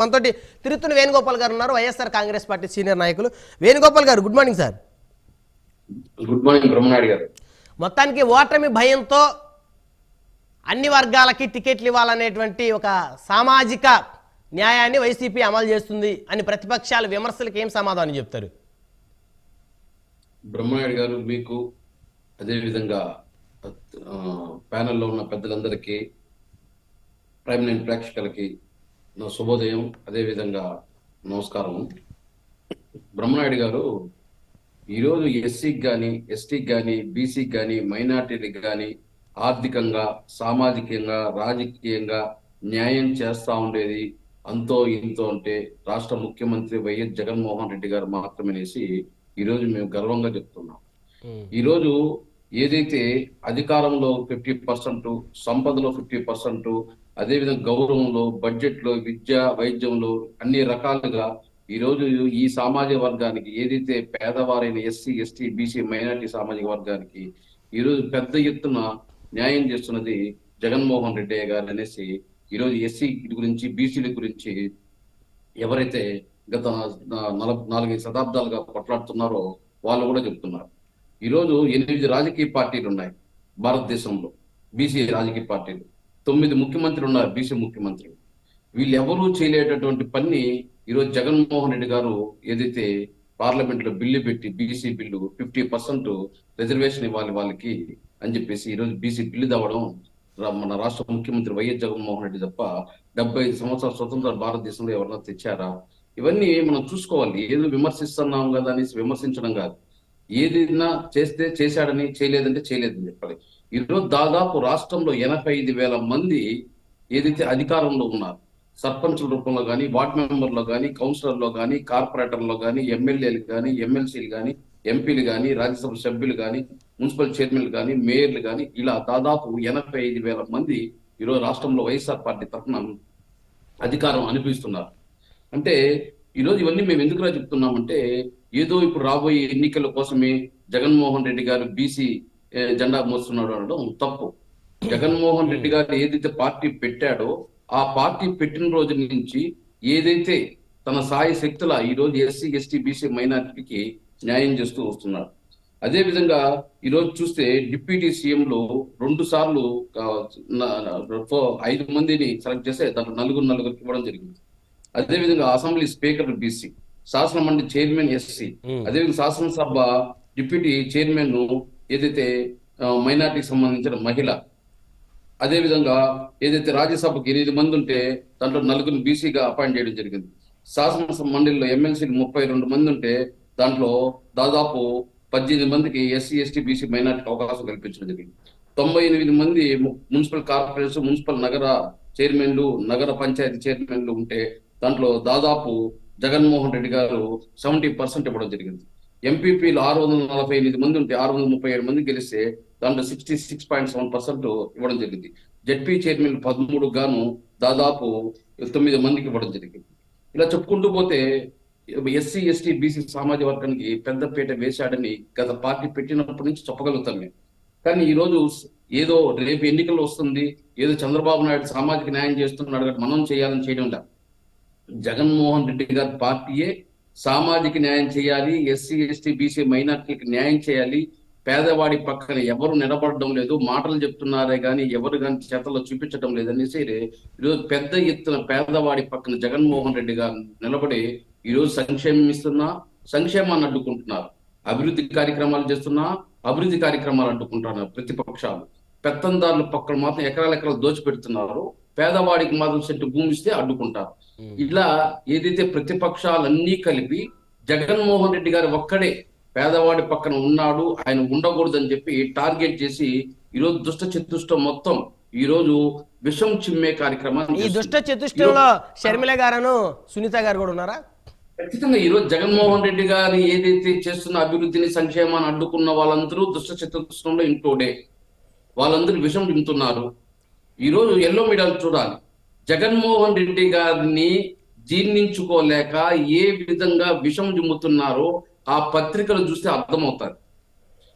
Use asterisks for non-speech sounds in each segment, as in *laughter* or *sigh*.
మనతో తిరుత్తూరు వేణుగోపాల్ గారు ఉన్నారు వైఎస్ఆర్ కాంగ్రెస్ పార్టీ సీనియర్ నాయకులు. వేణుగోపాల్ గారు good morning sir good morning Brahmanayudu గారు. మొత్తానికి ఓటమి భయంతో అన్ని వర్గాలకి టికెట్లు ఇవ్వాలనేటువంటి ఒక సామాజిక న్యాయాన్ని వైసీపీ అమలు చేస్తుంది అని ప్రతిపక్షాల విమర్శలకు ఏం సమాధానం చెప్తారు? బ్రహ్మనాయుడు గారు మీకు అదేవిధంగా ప్యానెల్లో ఉన్న పెద్దలందరికీ ప్రైమ్ నైన్ ప్రేక్షకులకి నా శుభోదయం అదేవిధంగా నమస్కారం బ్రహ్మనాయుడు గారు ఈరోజు ఎస్సీకి కానీ ఎస్టీకి కానీ బీసీకి కానీ మైనార్టీలకు కానీ ఆర్థికంగా సామాజికంగా రాజకీయంగా న్యాయం చేస్తా ఉండేది అంతో ఇంతో అంటే రాష్ట్ర ముఖ్యమంత్రి వైఎస్ జగన్మోహన్ రెడ్డి గారు మాత్రమేనేసి ఈరోజు మేము గర్వంగా చెప్తున్నాం. ఈరోజు ఏదైతే అధికారంలో ఫిఫ్టీ పర్సెంట్ సంపదలో ఫిఫ్టీ పర్సెంట్ అదేవిధంగా గౌరవంలో బడ్జెట్లో విద్య వైద్యంలో అన్ని రకాలుగా ఈరోజు ఈ సామాజిక వర్గానికి ఏదైతే పేదవారైన ఎస్సీ ఎస్టీ బీసీ మైనారిటీ సామాజిక వర్గానికి ఈరోజు పెద్ద ఎత్తున న్యాయం చేస్తున్నది జగన్మోహన్ రెడ్డి గారు అనేసి ఈరోజు ఎస్సీ గురించి బీసీల గురించి ఎవరైతే గత నలభై నాలుగైదు శతాబ్దాలుగా కొట్లాడుతున్నారో వాళ్ళు కూడా చెప్తున్నారు. ఈరోజు ఎనిమిది రాజకీయ పార్టీలు ఉన్నాయి భారతదేశంలో బీసీ రాజకీయ పార్టీలు. తొమ్మిది ముఖ్యమంత్రులు ఉన్నారు బీసీ ముఖ్యమంత్రులు. వీళ్ళెవరూ చేయలేటటువంటి పని ఈరోజు జగన్మోహన్ రెడ్డి గారు ఏదైతే పార్లమెంట్లో బిల్లు పెట్టి BC bill fifty percent reservation ఇవ్వాలి వాళ్ళకి అని చెప్పేసి ఈరోజు బీసీ బిల్లు తవ్వడం మన రాష్ట్ర ముఖ్యమంత్రి వైఎస్ జగన్మోహన్ రెడ్డి తప్ప డెబ్బై ఐదు సంవత్సరాల స్వతంత్ర భారతదేశంలో ఎవరన్నా తెచ్చారా? ఇవన్నీ మనం చూసుకోవాలి. ఏదో విమర్శిస్తున్నాం కదా అనేసి విమర్శించడం కాదు. ఏదైనా చేస్తే చేశాడని చేయలేదంటే చేయలేదని చెప్పాలి. ఈరోజు దాదాపు రాష్ట్రంలో ఎనభై ఐదు వేల మంది ఏదైతే అధికారంలో ఉన్నారు సర్పంచుల రూపంలో కానీ వార్డ్ మెంబర్లో కానీ కౌన్సిలర్లో కానీ కార్పొరేటర్లో కానీ ఎమ్మెల్యేలు కానీ ఎమ్మెల్సీలు కానీ ఎంపీలు కానీ రాజ్యసభ సభ్యులు కానీ మున్సిపల్ చైర్మన్లు కానీ మేయర్లు కానీ ఇలా దాదాపు ఎనభై ఐదు వేల మంది ఈరోజు రాష్ట్రంలో వైఎస్ఆర్ పార్టీ తరఫున అధికారం అనిపిస్తున్నారు అంటే ఈరోజు ఇవన్నీ మేము ఎందుకురా చెప్తున్నామంటే ఏదో ఇప్పుడు రాబోయే ఎన్నికల కోసమే జగన్మోహన్ రెడ్డి గారు బీసీ జెండా మోస్తున్నాడు అనడం తప్పు. జగన్మోహన్ రెడ్డి గారు ఏదైతే పార్టీ పెట్టాడో ఆ పార్టీ పెట్టిన రోజు నుంచి ఏదైతే తన సాయి శక్తుల ఈ రోజు ఎస్సీ ఎస్టీ బీసీ మైనారిటీకి న్యాయం చేస్తూ వస్తున్నారు. అదే విధంగా ఈ రోజు చూస్తే డిప్యూటీ సీఎం లో రెండు సార్లు ఐదు మందిని సెలెక్ట్ చేస్తే దాంట్లో నలుగురు నలుగురికి ఇవ్వడం జరిగింది. అదే విధంగా అసెంబ్లీ స్పీకర్ బీసీ శాసన మండలి చైర్మన్ ఎస్సీ. అదేవిధంగా శాసనసభ డిప్యూటీ చైర్మన్ ఏదైతే మైనార్టీకి సంబంధించిన మహిళ అదేవిధంగా ఏదైతే రాజ్యసభకు ఎనిమిది మంది ఉంటే దాంట్లో నలుగురిని బీసీగా అపాయింట్ చేయడం జరిగింది. శాసనసభ మండలిలో ఎమ్మెల్సీలు ముప్పై రెండు మంది ఉంటే దాంట్లో దాదాపు పద్దెనిమిది మందికి ఎస్సీ ఎస్టీ బీసీ మైనార్టీకి అవకాశం కల్పించడం జరిగింది. తొంభై ఎనిమిది మంది మున్సిపల్ కార్పొరేషన్ మున్సిపల్ నగర చైర్మన్లు నగర పంచాయతీ చైర్మన్లు ఉంటే దాంట్లో దాదాపు జగన్మోహన్ రెడ్డి గారు సెవెంటీ పర్సెంట్ ఇవ్వడం జరిగింది. ఎంపీపీలు ఆరు వందల నలభై ఎనిమిది మంది ఉంటే ఆరు వందల ముప్పై ఏడు మంది గెలిస్తే దాంట్లో sixty six point seven percent ఇవ్వడం జరిగింది. జడ్పీ చైర్మన్ పదమూడు గాను దాదాపు తొమ్మిది మందికి ఇవ్వడం జరిగింది. ఇలా చెప్పుకుంటూ పోతే ఎస్సీ ఎస్టీ బీసీ సామాజిక వర్గానికి పెద్దపీట వేశాడని గత పార్టీ పెట్టినప్పటి నుంచి చెప్పగలుగుతాం మేము. కానీ ఈరోజు ఏదో రేపు ఎన్నికలు వస్తుంది ఏదో చంద్రబాబు నాయుడు సామాజిక న్యాయం చేస్తున్నాడు కాబట్టి మనం చేయాలని చేయడం లేదు. జగన్మోహన్ రెడ్డి గారి పార్టీయే సామాజిక న్యాయం చేయాలి ఎస్సీ ఎస్టీ బీసీ మైనార్టీలకు న్యాయం చేయాలి. పేదవాడి పక్కన ఎవరు నిలబడడం లేదు మాటలు చెప్తున్నారే కానీ ఎవరు కానీ చేతల్లో చూపించడం లేదనేసి ఈరోజు పెద్ద ఎత్తున పేదవాడి పక్కన జగన్మోహన్ రెడ్డి గారు నిలబడి ఈరోజు సంక్షేమం ఇస్తున్నా సంక్షేమాన్ని అడ్డుకుంటున్నారు. అభివృద్ధి కార్యక్రమాలు చేస్తున్నా అభివృద్ధి కార్యక్రమాలు అడ్డుకుంటున్నారు ప్రతిపక్షాలు. పెత్తందారుల పక్కన మాత్రం ఎకరాల ఎకరాలు దోచిపెడుతున్నారు. పేదవాడికి మాత్రం సెంటు భూమి ఇస్తే అడ్డుకుంటారు ఇలా ఏదైతే ప్రతిపక్షాలన్నీ కలిపి జగన్మోహన్ రెడ్డి గారు ఒక్కడే పేదవాడి పక్కన ఉన్నాడు ఆయన ఉండకూడదని చెప్పి టార్గెట్ చేసి ఈరోజు దుష్ట చతుష్టం మొత్తం ఈ రోజు విషం చిమ్మే కార్యక్రమాన్ని ఈ. దుష్ట చతుష్టంలో షర్మిల గారను సునీత గారు కూడా ఉన్నారా? ఖచ్చితంగా ఈ రోజు జగన్మోహన్ రెడ్డి గారు ఏదైతే చేస్తున్న అభివృద్ధిని సంక్షేమాన్ని అడ్డుకున్న వాళ్ళందరూ దుష్ట చతుష్టంలో ఇంటోడే వాళ్ళందరూ విషం తింటున్నారు. ఈరోజు ఎల్లో మీడియాలు చూడాలి. జగన్మోహన్ రెడ్డి గారిని జీర్ణించుకోలేక ఏ విధంగా విషం జిమ్ముతున్నారో ఆ పత్రికలు చూస్తే అర్థమవుతారు.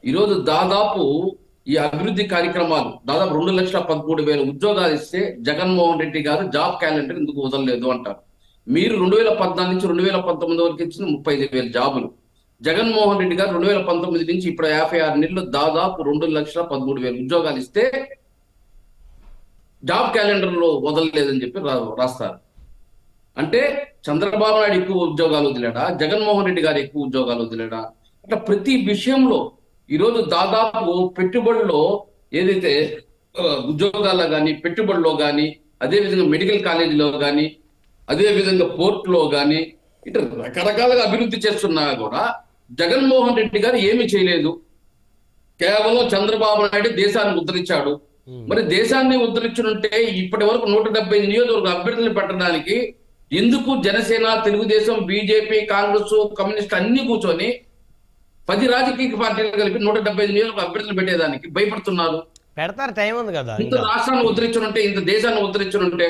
ఈరోజు దాదాపు ఈ అభివృద్ధి కార్యక్రమాలు దాదాపు రెండు లక్షల పదమూడు వేల ఉద్యోగాలు ఇస్తే జగన్మోహన్ రెడ్డి గారు జాబ్ క్యాలెండర్ ఎందుకు వదలలేదు అంటారు. మీరు రెండు వేల పద్నాలుగు నుంచి రెండు వేల పంతొమ్మిది వరకు ఇచ్చిన ముప్పై ఐదు వేల జాబులు. జగన్మోహన్ రెడ్డి గారు రెండు వేల పంతొమ్మిది నుంచి ఇప్పుడు యాభై ఆరు నెలలు దాదాపు రెండు లక్షల పదమూడు వేల ఉద్యోగాలు ఇస్తే జాబ్ క్యాలెండర్లో వదలలేదని చెప్పి రా- రాస్తారు. అంటే చంద్రబాబు నాయుడు ఎక్కువ ఉద్యోగాలు వదిలేడా? జగన్మోహన్ రెడ్డి గారు ఎక్కువ ఉద్యోగాలు వదిలేడా? అట్లా ప్రతి విషయంలో ఈరోజు దాదాపు పెట్టుబడిలో ఏదైతే ఉద్యోగాల్లో కానీ పెట్టుబడిలో కానీ అదేవిధంగా మెడికల్ కాలేజీలో కానీ అదేవిధంగా పోర్టులో కానీ ఇట్లా రకరకాలుగా అభివృద్ధి చేస్తున్నా కూడా జగన్మోహన్ రెడ్డి గారు ఏమీ చేయలేదు. కేవలం చంద్రబాబు నాయుడు దేశాన్ని ముద్రించాడు. మరి దేశాన్ని ఉద్ధరించుంటే ఇప్పటి వరకు నూట డెబ్బై నియోజకవర్గ అభ్యర్థులు పెట్టడానికి ఎందుకు Janasena Telugu Desam BJP Congress communist అన్ని కూర్చొని పది రాజకీయ పార్టీలు కలిపి నూట డెబ్బై నియోజకవర్గ అభ్యర్థులు పెట్టేదానికి భయపడుతున్నారు? పెడతారు టైం ఉంది కదా ఇంత రాష్ట్రాన్ని ఉద్ధరించుంటే ఇంత దేశాన్ని ఉద్ధరించుంటే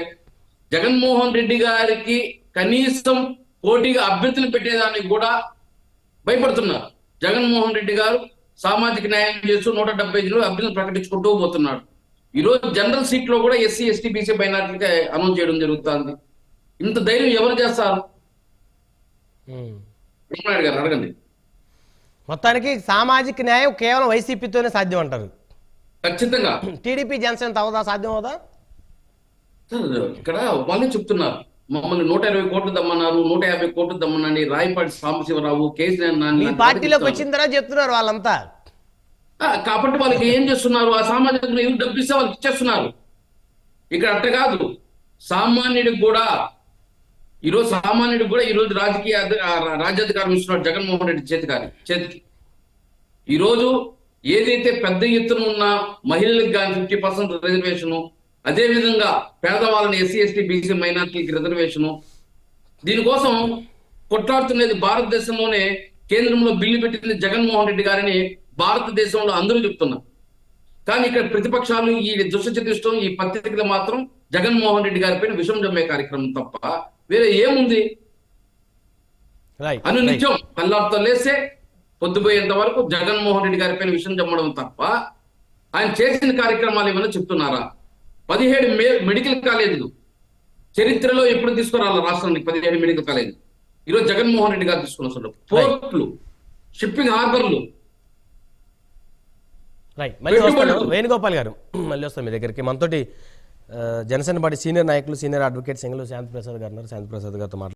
జగన్మోహన్ రెడ్డి గారికి కనీసం పోటీగా అభ్యర్థులు పెట్టేదానికి కూడా భయపడుతున్నారు. జగన్మోహన్ రెడ్డి గారు సామాజిక న్యాయం చేస్తూ నూట డెబ్బై ఐదులో అభ్యర్థులు ప్రకటించుకుంటూ పోతున్నాడు ఈ రోజు జనరల్ సీట్లో కూడా ఎస్సీ ఎస్టీ బీసీ మైనార్టీకి అనౌన్స్ చేయడం జరుగుతుంది. ఇంత ధైర్యం ఎవరు చేస్తారు? గారు అడగండి. మొత్తానికి సామాజిక న్యాయం కేవలం వైసీపీతోనే సాధ్యం అంటారు. ఖచ్చితంగా. *clears throat* టీడీపీ జనసేన అవదా సాధ్యం అవుదా? ఇక్కడ వాళ్ళే చెప్తున్నారు. మమ్మల్ని నూట ఇరవై కోట్లు దమ్మన్నారు నూట యాభై కోట్లు దమ్మనని రాయపాటి సాంబశివరావు కేసీఆర్ నాని పార్టీలోకి వచ్చిన తర్వాత చెప్తున్నారు వాళ్ళంతా. కాబట్టి వాళ్ళకి ఏం చేస్తున్నారు? ఆ సామాజిక ఎవరు డబ్బు ఇస్తే వాళ్ళకి ఇచ్చేస్తున్నారు? ఇక్కడ అట్ట కాదు. సామాన్యుడికి కూడా ఈరోజు సామాన్యుడికి కూడా ఈరోజు రాజకీయ రాజ్యాధికారం ఇస్తున్నాడు జగన్మోహన్ రెడ్డి చేతి గారి చేతికి. ఈరోజు ఏదైతే పెద్ద ఎత్తున ఉన్న మహిళలకు కానీ ఫిఫ్టీ పర్సెంట్ రిజర్వేషను అదే విధంగా పేదవాళ్ళని ఎస్సీ ఎస్టీ బీసీ మైనార్టీకి రిజర్వేషను దీనికోసం కొట్లాడుతున్నది భారతదేశంలోనే కేంద్రంలో బిల్లు పెట్టింది జగన్మోహన్ రెడ్డి గారిని భారతదేశంలో అందరూ చెప్తున్నారు. కానీ ఇక్కడ ప్రతిపక్షాలు ఈ దుష్టచతుష్టం ఈ పత్రికలు మాత్రం జగన్మోహన్ రెడ్డి గారి పైన విషం జమ్మే కార్యక్రమం తప్ప వేరే ఏముంది? అను. నిత్యం కల్లాపుతో లేస్తే పొద్దుపోయేంత వరకు జగన్మోహన్ రెడ్డి గారి పైన విషం జమ్మడం తప్ప ఆయన చేసిన కార్యక్రమాలు ఏమైనా చెప్తున్నారా? పదిహేడు మే మెడికల్ కాలేజీలు చరిత్రలో ఎప్పుడు తీసుకురాలి రాష్ట్రానికి పదిహేడు మెడికల్ కాలేజీలు? ఈరోజు జగన్మోహన్ రెడ్డి గారు తీసుకుని వస్తున్నారు పోర్ట్లు షిప్పింగ్ హార్బర్లు రైట్ మళ్ళీ వస్తాను. వేణుగోపాల్ గారు. *clears throat* మళ్ళీ వస్తాను మీ దగ్గరికి. మనతోటి జనసేన పార్టీ సీనియర్ నాయకులు సీనియర్ అడ్వకేట్ సింగలు శాంతి ప్రసాద్ గారు ఉన్నారు. శాంతి ప్రసాద్ గారితో మాట్లాడుతున్నాం